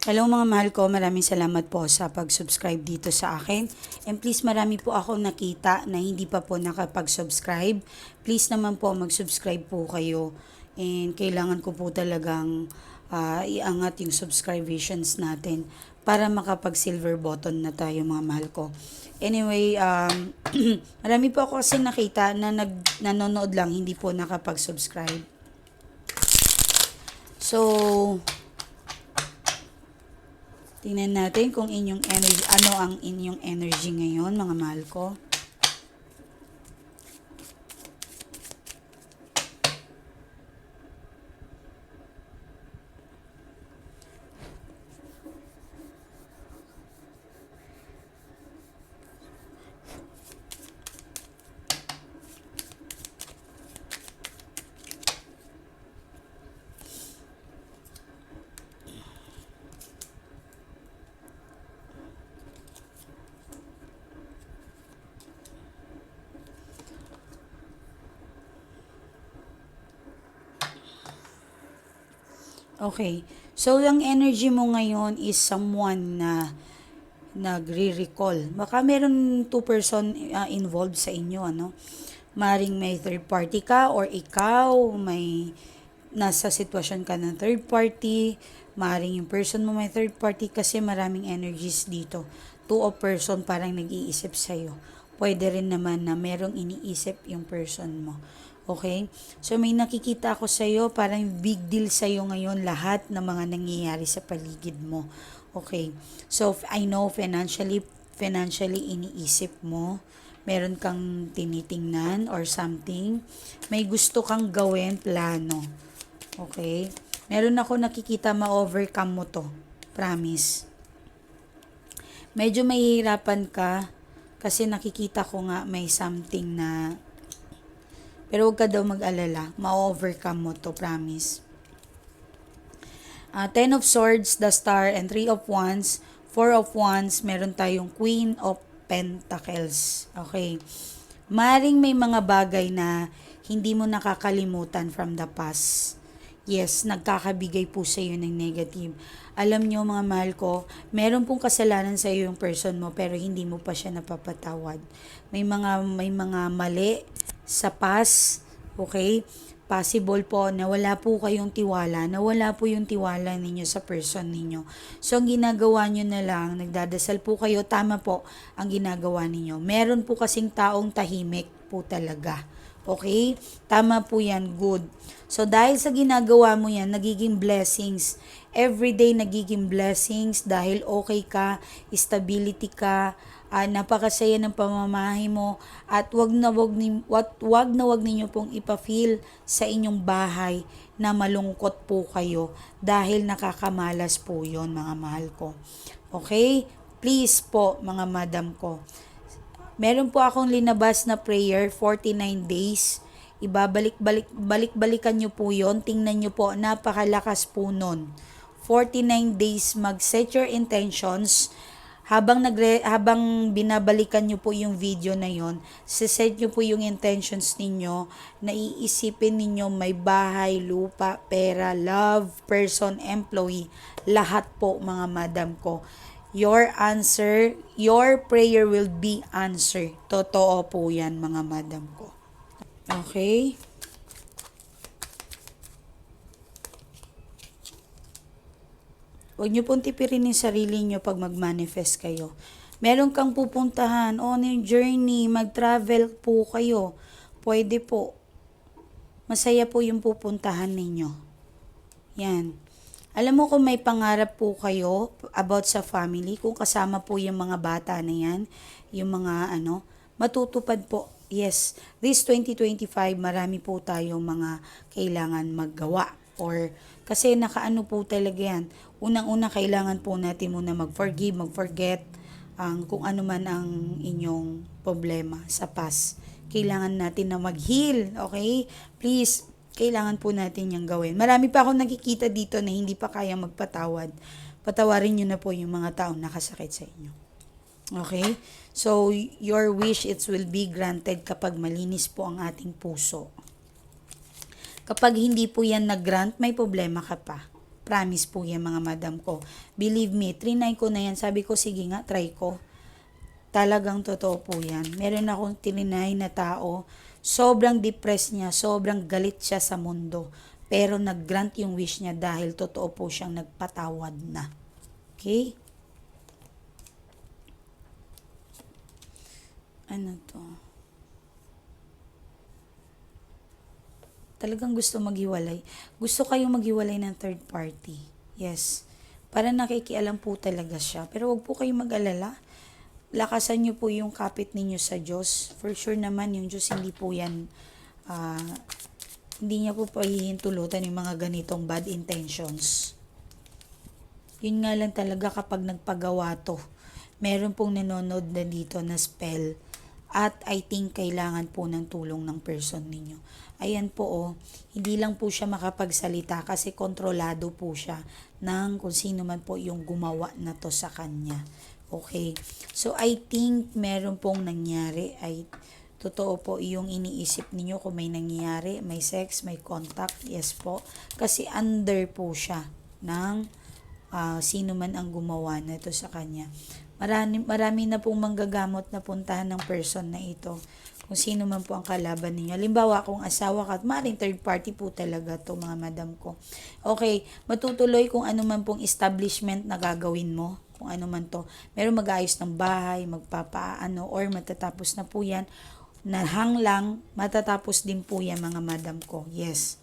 Hello mga mahal ko, maraming salamat po sa pag-subscribe dito sa akin. And please marami po ako nakita na hindi pa po nakapag-subscribe. Please naman po mag-subscribe po kayo. And kailangan ko po talagang ah, iangat yung subscribations natin para makapag-silver button na tayo mga mahal ko. Anyway, um, marami po ako kasi nakita na nag, nanonood lang, hindi po nakapag-subscribe. So, Tingnan natin kung inyong energy, ano ang inyong energy ngayon, mga mahal ko. Okay. So, ang energy mo ngayon is someone na nagre-recall. Baka meron two person uh, involved sa inyo, ano? Maring may third party ka or ikaw may nasa sitwasyon ka ng third party. Maring yung person mo may third party kasi maraming energies dito. Two of person parang nag-iisip sa'yo. Pwede rin naman na merong iniisip yung person mo. Okay? So may nakikita ako sa iyo, parang big deal sa iyo ngayon lahat ng mga nangyayari sa paligid mo. Okay? So I know financially financially iniisip mo, meron kang tinitingnan or something, may gusto kang gawin plano. Okay? Meron ako nakikita ma-overcome mo to. Promise. Medyo mahihirapan ka kasi nakikita ko nga may something na pero huwag ka daw mag-alala. Ma-overcome mo to, promise. Uh, Ten of Swords, the Star, and Three of Wands. Four of Wands, meron tayong Queen of Pentacles. Okay. Maring may mga bagay na hindi mo nakakalimutan from the past. Yes, nagkakabigay po sa iyo ng negative. Alam nyo mga mahal ko, meron pong kasalanan sa iyo yung person mo pero hindi mo pa siya napapatawad. May mga may mga mali sa past, okay? Possible po na wala po kayong tiwala, na wala po yung tiwala ninyo sa person ninyo. So, ang ginagawa nyo na lang, nagdadasal po kayo, tama po ang ginagawa ninyo. Meron po kasing taong tahimik po talaga. Okay? Tama po yan, good. So, dahil sa ginagawa mo yan, nagiging blessings. Everyday nagiging blessings dahil okay ka, stability ka, uh, napakasaya ng pamamahay mo at wag na wag, ni, wag, wag na wag ninyo pong ipa-feel sa inyong bahay na malungkot po kayo dahil nakakamalas po yon mga mahal ko. Okay? Please po mga madam ko. Meron po akong linabas na prayer 49 days. Ibabalik-balik balik-balikan niyo po 'yon. Tingnan niyo po, napakalakas po nun. 49 days mag-set your intentions habang nagre habang binabalikan niyo po yung video na yon, set niyo po yung intentions ninyo na iisipin ninyo may bahay, lupa, pera, love, person, employee, lahat po mga madam ko. Your answer, your prayer will be answered. Totoo po yan mga madam ko. Okay? Huwag niyo pong tipirin yung sarili niyo pag mag-manifest kayo. Meron kang pupuntahan, on yung journey, mag-travel po kayo. Pwede po. Masaya po yung pupuntahan ninyo. Yan. Alam mo kung may pangarap po kayo about sa family, kung kasama po yung mga bata na yan, yung mga ano, matutupad po. Yes, this 2025, marami po tayong mga kailangan maggawa. Or, kasi nakaano po talaga yan. Unang-una, kailangan po natin muna mag-forgive, mag-forget ang kung ano man ang inyong problema sa past. Kailangan natin na mag-heal, okay? Please, kailangan po natin yung gawin. Marami pa akong nakikita dito na hindi pa kaya magpatawad. Patawarin nyo na po yung mga taong nakasakit sa inyo. Okay? So, your wish, it will be granted kapag malinis po ang ating puso. Kapag hindi po yan nag-grant, may problema ka pa. Promise po yan mga madam ko. Believe me, trinay ko na yan. Sabi ko, sige nga, try ko. Talagang totoo po yan. Meron akong tininay na tao, sobrang depressed niya, sobrang galit siya sa mundo. Pero nag-grant yung wish niya dahil totoo po siyang nagpatawad na. Okay? Ano to? Talagang gusto maghiwalay. Gusto kayong maghiwalay ng third party. Yes. Para nakikialam po talaga siya. Pero wag po kayong mag-alala. Lakasan niyo po yung kapit ninyo sa Diyos. For sure naman, yung Diyos hindi po yan, ah, hindi niya po pahihintulutan yung mga ganitong bad intentions. Yun nga lang talaga kapag nagpagawa to, meron pong nanonood na dito na spell at I think kailangan po ng tulong ng person ninyo. Ayan po oh, hindi lang po siya makapagsalita kasi kontrolado po siya ng kung sino man po yung gumawa na to sa kanya. Okay. So I think meron pong nangyari ay totoo po yung iniisip ninyo kung may nangyayari, may sex, may contact, yes po. Kasi under po siya ng ah, sino man ang gumawa na ito sa kanya. Marami, marami na pong manggagamot na puntahan ng person na ito. Kung sino man po ang kalaban ninyo. Halimbawa, kung asawa ka at maring third party po talaga to mga madam ko. Okay, matutuloy kung ano man pong establishment na gagawin mo. Kung ano man to. Meron mag-ayos ng bahay, magpapaano, or matatapos na po yan. Nahang lang, matatapos din po yan mga madam ko. Yes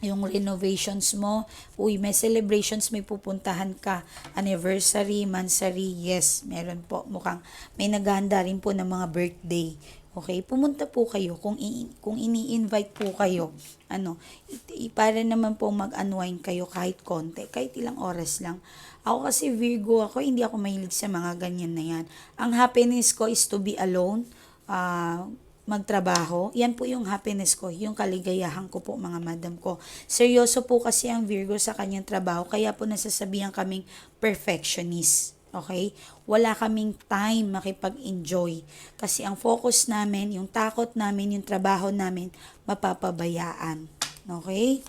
yung renovations mo, uy, may celebrations, may pupuntahan ka, anniversary, mansary, yes, meron po, mukhang may naghahanda rin po ng mga birthday. Okay, pumunta po kayo kung i- kung ini-invite po kayo. Ano, i- para naman po mag-unwind kayo kahit konti, kahit ilang oras lang. Ako kasi Virgo ako, hindi ako mahilig sa mga ganyan na yan. Ang happiness ko is to be alone. ah magtrabaho, yan po yung happiness ko, yung kaligayahan ko po mga madam ko. Seryoso po kasi ang Virgo sa kanyang trabaho, kaya po nasasabihan kaming perfectionist. Okay? Wala kaming time makipag-enjoy. Kasi ang focus namin, yung takot namin, yung trabaho namin, mapapabayaan. Okay?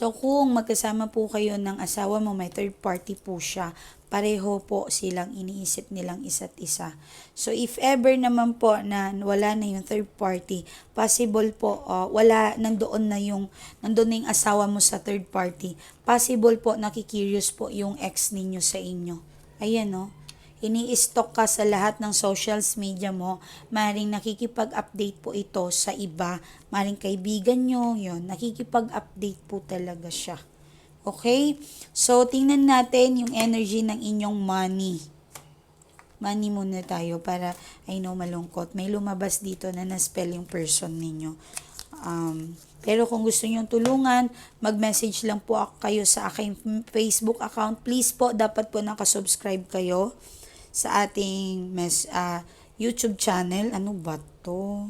So, kung magkasama po kayo ng asawa mo, may third party po siya, pareho po silang iniisip nilang isa't isa. So, if ever naman po na wala na yung third party, possible po, uh, wala, nandoon na yung, nandoon na yung asawa mo sa third party, possible po, nakikurious po yung ex ninyo sa inyo. Ayan, no? ini-stock ka sa lahat ng socials media mo, maring nakikipag-update po ito sa iba, maring kaibigan nyo, yon nakikipag-update po talaga siya. Okay? So, tingnan natin yung energy ng inyong money. Money muna tayo para, I know, malungkot. May lumabas dito na na-spell yung person ninyo. Um, pero kung gusto niyo tulungan, mag-message lang po ako kayo sa aking Facebook account. Please po, dapat po nakasubscribe kayo sa ating mes ah, YouTube channel. Ano ba to?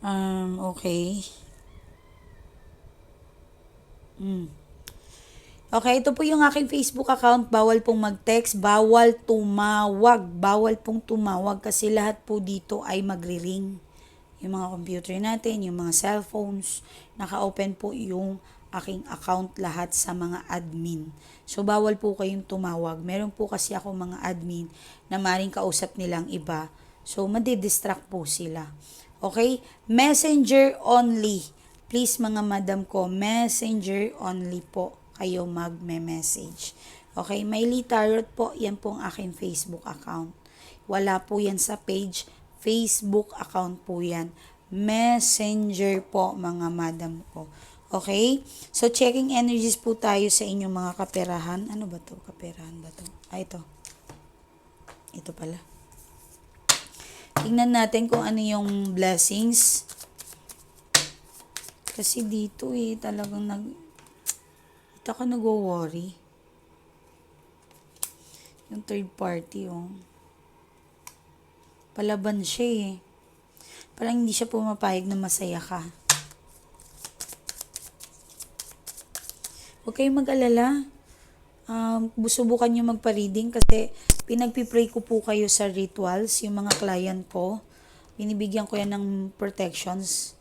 Um, okay. Mm. Okay, ito po yung aking Facebook account. Bawal pong mag-text, bawal tumawag. Bawal pong tumawag kasi lahat po dito ay magri-ring. Yung mga computer natin, yung mga cellphones, naka-open po yung aking account lahat sa mga admin. So, bawal po kayong tumawag. Meron po kasi ako mga admin na maring kausap nilang iba. So, madidistract po sila. Okay? Messenger only. Please mga madam ko, messenger only po kayo magme-message. Okay, Miley Tarot po, yan po ang aking Facebook account. Wala po yan sa page, Facebook account po yan. Messenger po mga madam ko. Okay? So, checking energies po tayo sa inyong mga kaperahan. Ano ba to? Kaperahan ba to? Ah, ito. Ito pala. Tingnan natin kung ano yung blessings. Kasi dito eh, talagang nag... Ito ako nag-worry. Yung third party, oh. Palaban siya eh. Parang hindi siya pumapayag na masaya ka. Huwag kayong mag-alala. Um, subukan nyo magpa-reading kasi pinagpipray ko po kayo sa rituals, yung mga client ko. Binibigyan ko yan ng protections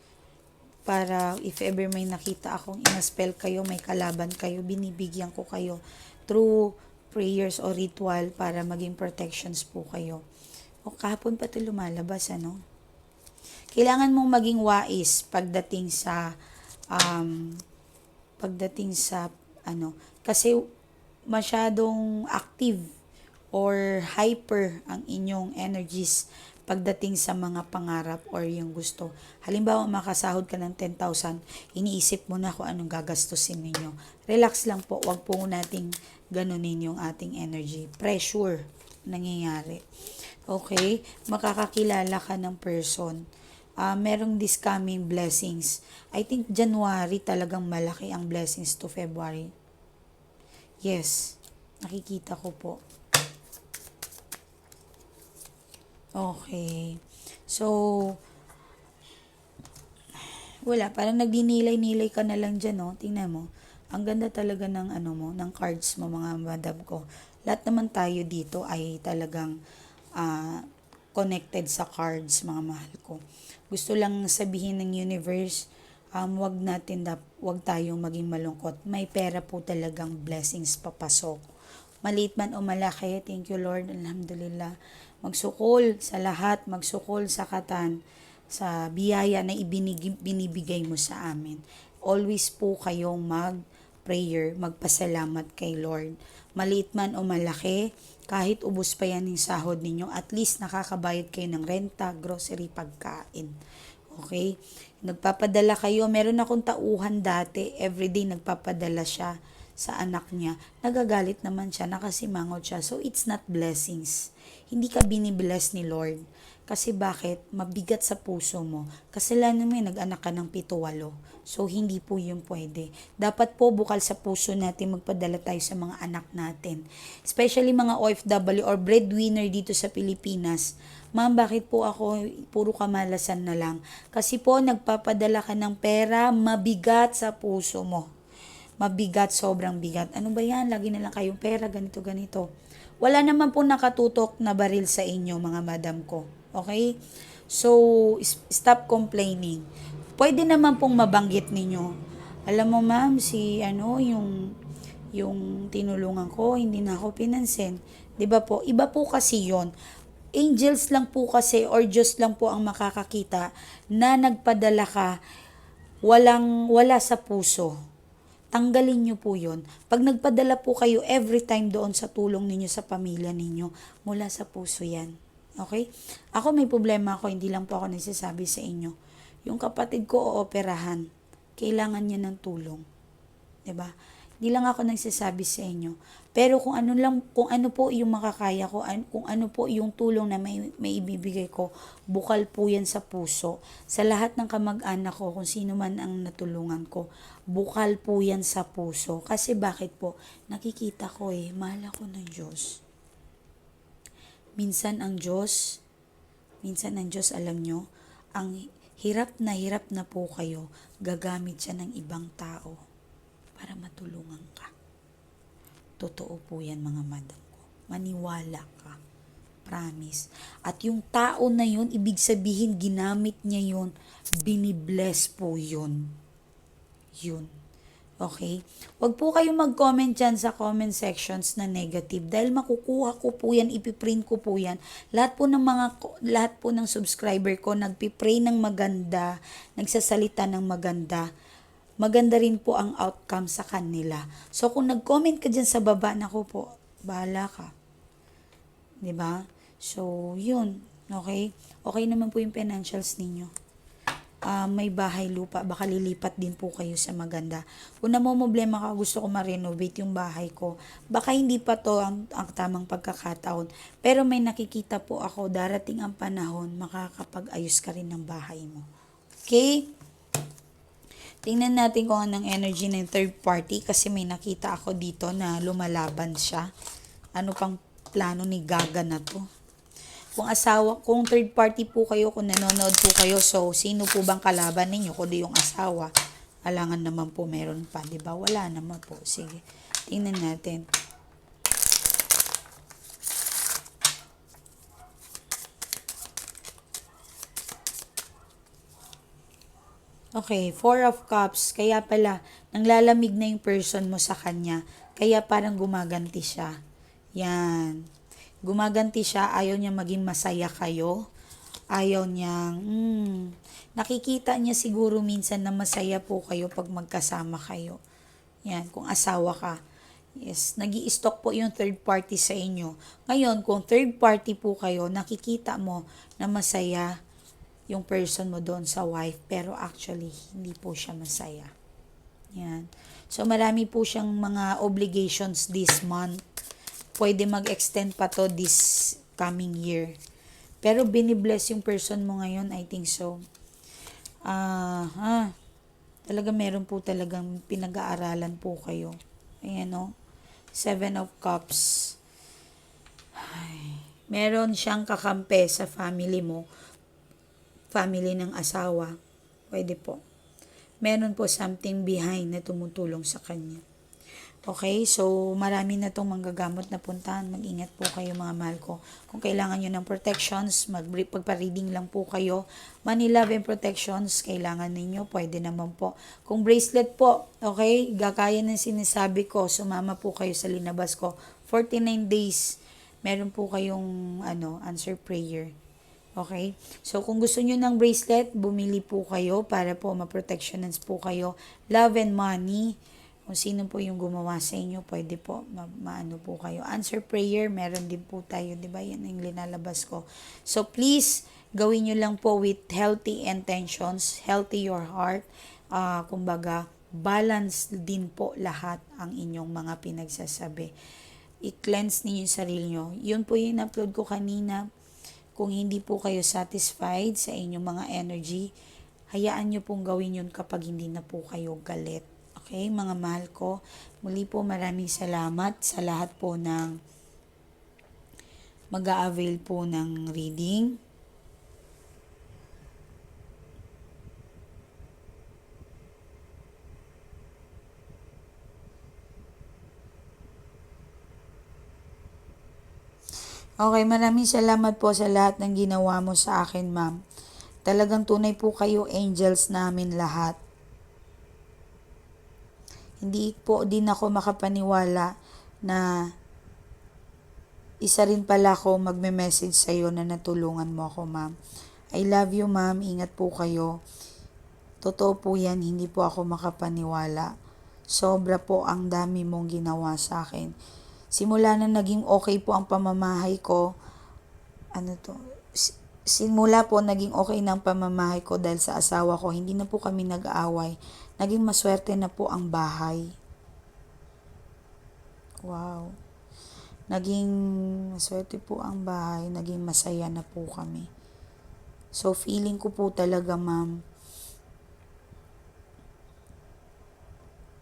para if ever may nakita akong inaspell kayo, may kalaban kayo, binibigyan ko kayo through prayers o ritual para maging protections po kayo. O kahapon pa ito lumalabas, ano? Kailangan mong maging wais pagdating sa um, pagdating sa ano kasi masyadong active or hyper ang inyong energies pagdating sa mga pangarap or yung gusto. Halimbawa, makasahod ka ng 10,000, iniisip mo na kung anong gagastusin ninyo. Relax lang po, wag po nating ganunin yung ating energy. Pressure nangyayari. Okay? Makakakilala ka ng person. Ah, merong this coming blessings. I think January talagang malaki ang blessings to February. Yes, nakikita ko po. Okay. So, wala. Parang nagdinilay-nilay ka na lang dyan, no? Tingnan mo. Ang ganda talaga ng ano mo, ng cards mo, mga madam ko. Lahat naman tayo dito ay talagang ah, connected sa cards, mga mahal ko. Gusto lang sabihin ng universe, um, wag natin, dap, wag tayong maging malungkot. May pera po talagang blessings papasok. Maliit man o malaki, thank you Lord, alhamdulillah. Magsukol sa lahat, magsukol sa katan, sa biyaya na ibinig, binibigay mo sa amin. Always po kayong mag-prayer, magpasalamat kay Lord. Maliit man o malaki, kahit ubos pa yan yung sahod ninyo, at least nakakabayad kayo ng renta, grocery, pagkain. Okay? Nagpapadala kayo. Meron akong tauhan dati. Everyday nagpapadala siya sa anak niya. Nagagalit naman siya. Nakasimangot siya. So, it's not blessings. Hindi ka binibless ni Lord. Kasi bakit? Mabigat sa puso mo. Kasalanan mo yung nag-anak ka ng pito-walo. So, hindi po yun pwede. Dapat po bukal sa puso natin magpadala tayo sa mga anak natin. Especially mga OFW or breadwinner dito sa Pilipinas. Ma'am, bakit po ako puro kamalasan na lang? Kasi po nagpapadala ka ng pera, mabigat sa puso mo. Mabigat, sobrang bigat. Ano ba yan? Lagi na lang kayong pera, ganito, ganito. Wala naman po nakatutok na baril sa inyo, mga madam ko. Okay? So, stop complaining. Pwede naman pong mabanggit ninyo. Alam mo, ma'am, si ano, yung yung tinulungan ko, hindi na ako pinansin. 'Di ba po? Iba po kasi 'yon. Angels lang po kasi or Diyos lang po ang makakakita na nagpadala ka walang wala sa puso. Tanggalin niyo po yon. Pag nagpadala po kayo every time doon sa tulong ninyo sa pamilya ninyo, mula sa puso yan. Okay? Ako may problema ako, hindi lang po ako nagsasabi sa inyo. Yung kapatid ko ooperahan, kailangan niya ng tulong. 'Di ba? Hindi lang ako nagsasabi sa inyo. Pero kung ano lang kung ano po yung makakaya ko, an, kung ano po yung tulong na may, may ibibigay ko, bukal po yan sa puso. Sa lahat ng kamag-anak ko, kung sino man ang natulungan ko, bukal po yan sa puso. Kasi bakit po? Nakikita ko eh, mahal ako ng Diyos. Minsan ang Diyos, minsan ang Diyos, alam nyo, ang hirap na hirap na po kayo, gagamit siya ng ibang tao para matulungan ka. Totoo po yan mga madam ko. Maniwala ka. Promise. At yung tao na yun, ibig sabihin, ginamit niya yun, binibless po yun. Yun. Okay? Huwag po kayo mag-comment dyan sa comment sections na negative dahil makukuha ko po yan, ipiprint ko po yan. Lahat po ng mga, lahat po ng subscriber ko nagpipray ng maganda, nagsasalita ng maganda. Maganda rin po ang outcome sa kanila. So kung nag-comment ka dyan sa baba, nako po, bahala ka. ba? So, yun. Okay? Okay naman po yung financials ninyo ah, may bahay lupa, baka lilipat din po kayo sa maganda. Kung problema ka, gusto ko ma-renovate yung bahay ko, baka hindi pa to ang, ang tamang pagkakataon. Pero may nakikita po ako, darating ang panahon, makakapag-ayos ka rin ng bahay mo. Okay? Tingnan natin kung anong energy ng third party kasi may nakita ako dito na lumalaban siya. Ano pang plano ni Gaga na to? Kung asawa, kung third party po kayo, kung nanonood po kayo, so sino po bang kalaban ninyo? Kundi yung asawa. Alangan naman po meron pa, di ba? Wala naman po. Sige, tingnan natin. Okay, Four of Cups. Kaya pala, nanglalamig na yung person mo sa kanya. Kaya parang gumaganti siya. Yan. Gumaganti siya, ayaw niya maging masaya kayo. Ayaw niyang, hmm, nakikita niya siguro minsan na masaya po kayo pag magkasama kayo. Yan, kung asawa ka. Yes, nag stock po yung third party sa inyo. Ngayon, kung third party po kayo, nakikita mo na masaya yung person mo doon sa wife, pero actually, hindi po siya masaya. Yan. So, marami po siyang mga obligations this month. Pwede mag-extend pa to this coming year. Pero binibless yung person mo ngayon, I think so. Ah, ah, talaga meron po talagang pinag-aaralan po kayo. Ayan, no? Seven of Cups. Ay, meron siyang kakampi sa family mo family ng asawa, pwede po. Meron po something behind na tumutulong sa kanya. Okay, so marami na itong manggagamot na puntahan. Mag-ingat po kayo mga mahal ko. Kung kailangan nyo ng protections, mag pagpa-reading lang po kayo. Money, love, and protections, kailangan ninyo, pwede naman po. Kung bracelet po, okay, gakaya ng sinasabi ko, sumama po kayo sa linabas ko. 49 days, meron po kayong ano, answer prayer. Okay? So, kung gusto nyo ng bracelet, bumili po kayo para po ma-protectionans po kayo. Love and money. Kung sino po yung gumawa sa inyo, pwede po ma- maano po kayo. Answer prayer, meron din po tayo, di ba? Yan ang linalabas ko. So, please, gawin nyo lang po with healthy intentions, healthy your heart. Uh, kumbaga, balance din po lahat ang inyong mga pinagsasabi. I-cleanse ninyo yung sarili nyo. Yun po yung upload ko kanina kung hindi po kayo satisfied sa inyong mga energy, hayaan nyo pong gawin yun kapag hindi na po kayo galit. Okay, mga mahal ko, muli po maraming salamat sa lahat po ng mag-a-avail po ng reading. Okay, maraming salamat po sa lahat ng ginawa mo sa akin, ma'am. Talagang tunay po kayo angels namin lahat. Hindi po din ako makapaniwala na isa rin pala ako magme-message sa iyo na natulungan mo ako, ma'am. I love you, ma'am. Ingat po kayo. Totoo po yan, hindi po ako makapaniwala. Sobra po ang dami mong ginawa sa akin simula na naging okay po ang pamamahay ko, ano to, simula po naging okay ng pamamahay ko dahil sa asawa ko, hindi na po kami nag-aaway. Naging maswerte na po ang bahay. Wow. Naging maswerte po ang bahay, naging masaya na po kami. So feeling ko po talaga ma'am,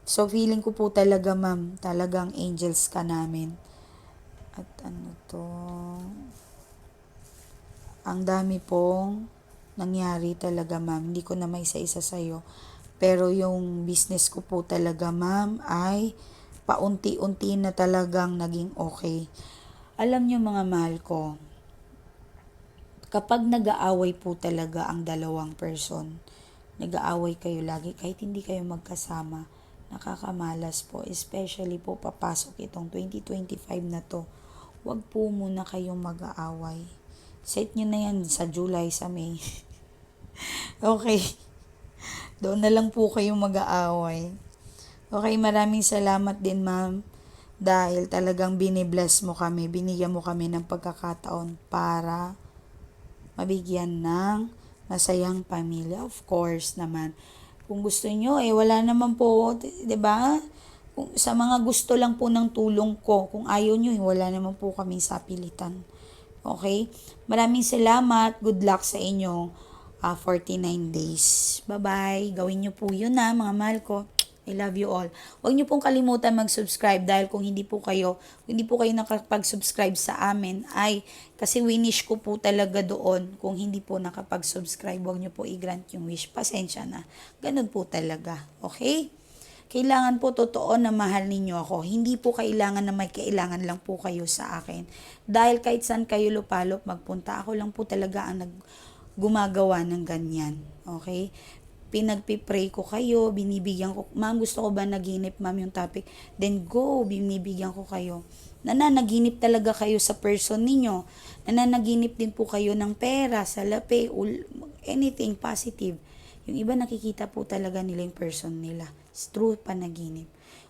So, feeling ko po talaga, ma'am, talagang angels ka namin. At ano to, ang dami pong nangyari talaga, ma'am. Hindi ko na may isa-isa sa'yo. Pero yung business ko po talaga, ma'am, ay paunti-unti na talagang naging okay. Alam nyo mga mahal ko, kapag nag-aaway po talaga ang dalawang person, nag-aaway kayo lagi kahit hindi kayo magkasama, nakakamalas po. Especially po papasok itong 2025 na to. Huwag po muna kayong mag-aaway. Set nyo na yan sa July, sa May. okay. Doon na lang po kayong mag-aaway. Okay, maraming salamat din ma'am. Dahil talagang binibless mo kami, binigyan mo kami ng pagkakataon para mabigyan ng masayang pamilya. Of course naman kung gusto nyo, eh wala naman po, 'di ba? Kung sa mga gusto lang po ng tulong ko, kung ayaw nyo, eh, wala naman po kami sa pilitan. Okay? Maraming salamat. Good luck sa inyo uh, 49 days. Bye-bye. Gawin nyo po yun na, mga mahal ko. I love you all. Huwag niyo pong kalimutan mag-subscribe dahil kung hindi po kayo, hindi po kayo nakapag-subscribe sa amin ay kasi winish ko po talaga doon kung hindi po nakapag-subscribe. Huwag niyo po i-grant yung wish. Pasensya na. Ganun po talaga. Okay? Kailangan po totoo na mahal ninyo ako. Hindi po kailangan na may kailangan lang po kayo sa akin. Dahil kahit saan kayo lupalop magpunta, ako lang po talaga ang nag gumagawa ng ganyan. Okay? Pinagpipray ko kayo, binibigyan ko, ma'am gusto ko ba naginip ma'am yung topic? Then go, binibigyan ko kayo. Nananaginip talaga kayo sa person ninyo. Nananaginip din po kayo ng pera, salapi, anything positive. Yung iba nakikita po talaga nila yung person nila. It's true panaginip.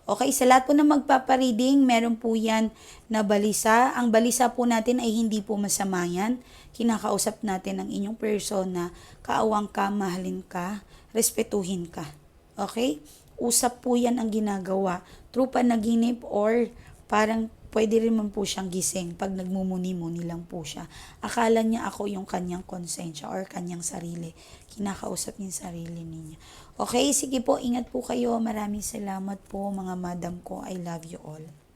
Okay, sa lahat po na magpapareading, meron po yan na balisa. Ang balisa po natin ay hindi po masama yan. Kinakausap natin ang inyong person na kaawang ka, mahalin ka, respetuhin ka. Okay? Usap po yan ang ginagawa. True panaginip or parang pwede rin man po siyang gising pag nagmumuni-muni lang po siya. Akala niya ako yung kanyang konsensya or kanyang sarili. Kinakausap niya sarili niya. Okay, sige po, ingat po kayo. Maraming salamat po mga madam ko. I love you all.